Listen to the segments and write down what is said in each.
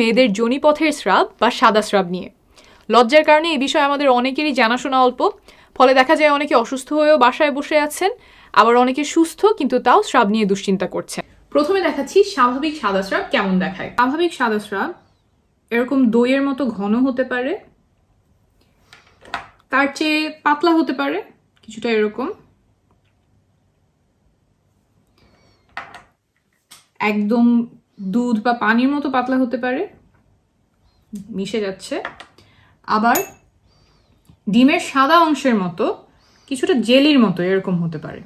মেয়েদের যোনিপথের স্রাব বা সাদা স্রাব নিয়ে। লজ্জার কারণে এই বিষয়ে আমাদের অনেকেরই জানাশোনা অল্প। ফলে দেখা যায় অনেকে অসুস্থ হয়েও বাসায় বসে আছেন, আবার অনেকে সুস্থ কিন্তু তাও স্রাব নিয়ে দুশ্চিন্তা করছেন। প্রথমে দেখাচ্ছি স্বাভাবিক সাদা স্রাব কেমন দেখায়। স্বাভাবিক সাদা স্রাব এরকম দইয়ের মতো ঘন হতে পারে, তার চেয়ে পাতলা হতে পারে, কিছুটা এরকম। একদম দুধ বা পানির মতো পাতলা হতে পারে। মিশে যাচ্ছে। আবার ডিমের সাদা অংশের মতো, কিছুটা জেলির মতো এরকম হতে পারে।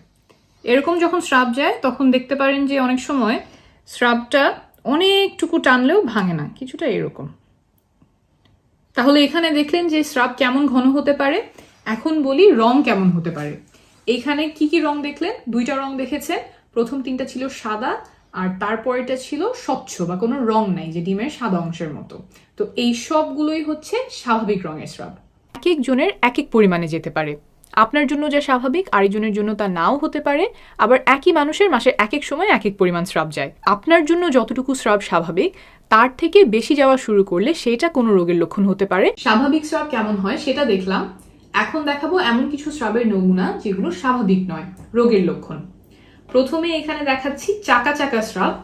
এরকম যখন স্রাব যায়, তখন দেখতে পারেন যে অনেক সময় স্রাবটা অনেকটুকু টানলেও ভাঙে না, কিছুটা এরকম। তাহলে এখানে দেখলেন যে স্রাব কেমন ঘন হতে পারে। এখন বলি রং কেমন হতে পারে। এখানে কি কি রং দেখলেন? দুইটা রং দেখেছেন। প্রথম তিনটা ছিল সাদা আর তারপরেটা ছিল স্বচ্ছ বা কোনো রং নাই, যে ডিমের সাদা অংশের মতো। তো এই সবগুলোই হচ্ছে স্বাভাবিক রঙের স্রাব। এক একজনের এক এক পরিমাণে যেতে পারে। আপনার জন্য যা স্বাভাবিক, আরেকজনের জন্য তা নাও হতে পারে। আবার একই মানুষের মাসের এক এক সময় এক এক পরিমাণ স্রাব যায়। আপনার জন্য যতটুকু স্রাব স্বাভাবিক, তার থেকে বেশি যাওয়া শুরু করলে সেটা কোনো রোগের লক্ষণ হতে পারে। স্বাভাবিক স্রাব কেমন হয় সেটা দেখলাম। এখন দেখাবো এমন কিছু স্রাবের নমুনা যেগুলো স্বাভাবিক নয়, রোগের লক্ষণ। প্রথমে এখানে দেখাচ্ছি চাকা চাকা স্রাব।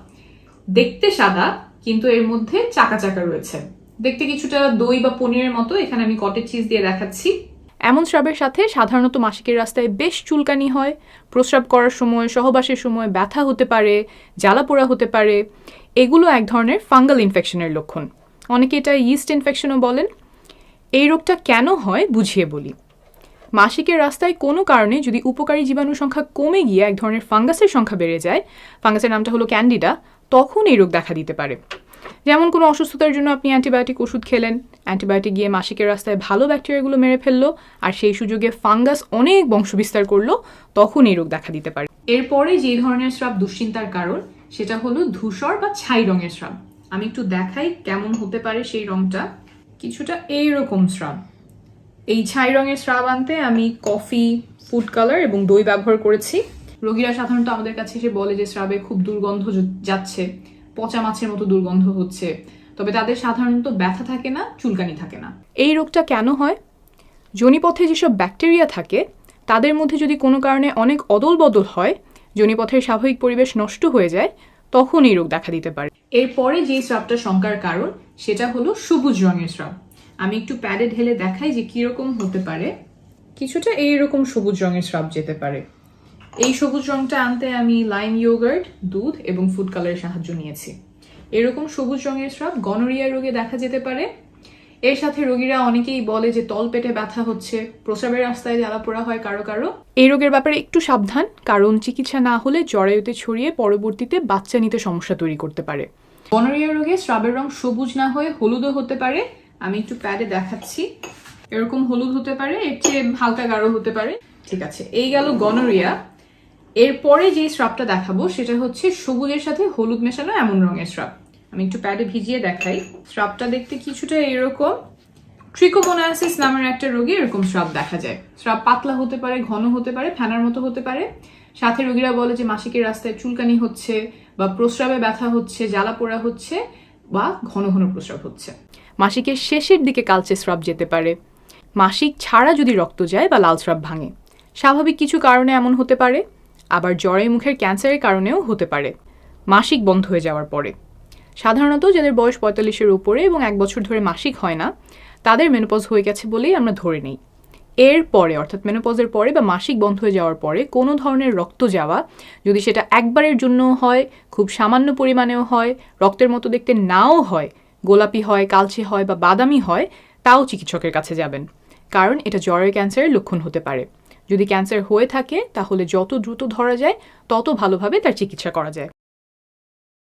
দেখতে সাদা, কিন্তু এর মধ্যে চাকা চাকা রয়েছে। দেখতে কিছুটা দই বা পনিরের মতো, এখানে আমি কটেজ চিজ দিয়ে দেখাচ্ছি। এমন স্রাবের সাথে সাধারণত মাসিকের রাস্তায় বেশ চুলকানি হয়। প্রস্রাব করার সময়, সহবাসের সময় ব্যথা হতে পারে, জ্বালা পোড়া হতে পারে। এগুলো এক ধরনের ফাঙ্গাল ইনফেকশনের লক্ষণ। অনেকে এটা ইস্ট ইনফেকশনও বলেন। এই রোগটা কেন হয় বুঝিয়ে বলি। মাসিকের রাস্তায় কোনো কারণে যদি উপকারী জীবাণুর সংখ্যা কমে গিয়ে এক ধরনের ফাঙ্গাসের সংখ্যা বেড়ে যায়, ফাঙ্গাসের নামটা হলো ক্যান্ডিডা, তখন এই রোগ দেখা দিতে পারে। যেমন কোনো অসুস্থতার জন্য আপনি অ্যান্টিবায়োটিক ওষুধ খেলেন, অ্যান্টিবায়োটিক গিয়ে মাসিকের রাস্তায় ভালো ব্যাকটেরিয়াগুলো মেরে ফেলল, আর সেই সুযোগে ফাঙ্গাস অনেক বংশবিস্তার করল, তখন এই রোগ দেখা দিতে পারে। এরপরে যে ধরনের স্রাব দুশ্চিন্তার কারণ, সেটা হলো ধূসর বা ছাই রঙের স্রাব। আমি একটু দেখাই কেমন হতে পারে সেই রংটা। কিছুটা এইরকম স্রাব। এই ছাই রঙের স্রাব আনতে আমি কফি, ফুড কালার এবং দই ব্যবহার করেছি। রোগীরা সাধারণত আমাদের কাছে এসে বলে যে স্রাবে খুব দুর্গন্ধ যাচ্ছে, পচা মাছের মতো দুর্গন্ধ হচ্ছে। তবে তাদের সাধারণত ব্যথা থাকে না, চুলকানি থাকে না। এই রোগটা কেন হয়? যোনিপথে যেসব ব্যাকটেরিয়া থাকে, তাদের মধ্যে যদি কোনো কারণে অনেক অদল বদল হয় যোনিপথের স্বাভাবিক পরিবেশ নষ্ট হয়ে যায়, তখন এই রোগ দেখা দিতে পারে। এরপরে যে স্রাবটা শঙ্কার কারণ, সেটা হলো সবুজ রঙের স্রাব। আমি একটু প্যাডে ঢেলে দেখাই যে কীরকম হতে পারে। কিছুটা এইরকম সবুজ রঙের স্রাব যেতে পারে। এই সবুজ রংটা আনতে আমি লাইম ইয়োগার্ট দুধ এবং ফুড কালারের সাহায্য নিয়েছি। এরকম সবুজ রঙের স্রাব গনোরিয়া রোগে দেখা যেতে পারে। এর সাথে রোগীরা অনেকেই বলে যে তল পেটে ব্যথা হচ্ছে প্রস্রাবের রাস্তায় জ্বালা পোড়া হয় কারও কারও। এই রোগের ব্যাপারে একটু সাবধান কারণ চিকিৎসা না হলে জরায়ুতে ছড়িয়ে পরবর্তীতে বাচ্চা নিতে সমস্যা তৈরি করতে পারে। গনোরিয়া রোগে স্রাবের রং সবুজ না হয়ে হলুদও হতে পারে আমি একটু প্যাডে দেখাচ্ছি। এরকম হলুদ হতে পারে, এর চেয়ে হালকা গাঢ় হতে পারে। ঠিক আছে, এই গেল গনোরিয়া। এরপরে যে স্রাবটা দেখাবো, সেটা হচ্ছে সবুজের সাথে হলুদ মেশানো এমন রঙের স্রাব। আমি একটু প্যাডে ভিজিয়ে দেখাই। স্রাবটা দেখতে কিছুটা এরকম। ট্রিকোমোনাসিস নামের একটা রোগে এরকম স্রাব দেখা যায়। স্রাব পাতলা হতে পারে, ঘন হতে পারে, ফেনার মতো হতে পারে। সাথে রোগীরা বলে যে মাসিকের রাস্তায় চুলকানি হচ্ছে বা প্রস্রাবে ব্যথা হচ্ছে জ্বালা পোড়া হচ্ছে। বা ঘন ঘন প্রস্রাব হচ্ছে। মাসিকের শেষের দিকে কালচে স্রাব যেতে পারে। মাসিক ছাড়া যদি রক্ত যায় বা লাল স্রাব ভাঙে, স্বাভাবিক কিছু কারণে এমন হতে পারে, আবার জ্বরে মুখের ক্যান্সারের কারণেও হতে পারে। মাসিক বন্ধ হয়ে যাওয়ার পরে। সাধারণত যাদের বয়স পঁয়তাল্লিশের উপরে এবং এক বছর ধরে মাসিক হয় না, তাদের মেনোপজ হয়ে গেছে বলেই আমরা ধরে নেই। এর পরে, অর্থাৎ মেনোপজের পরে বা মাসিক বন্ধ হয়ে যাওয়ার পরে কোনো ধরনের রক্ত যাওয়া যদি সেটা একবারের জন্য হয়, খুব সামান্য পরিমাণেও হয়, রক্তের মতো দেখতে নাও হয়, গোলাপি হয়, কালচে হয় বা বাদামি হয়, তাও চিকিৎসকের কাছে যাবেন। কারণ এটা জ্বরের ক্যান্সারের লক্ষণ হতে পারে। যদি ক্যান্সার হয়ে থাকে, তাহলে যত দ্রুত ধরা যায়, তত ভালোভাবে তার চিকিৎসা করা যায়।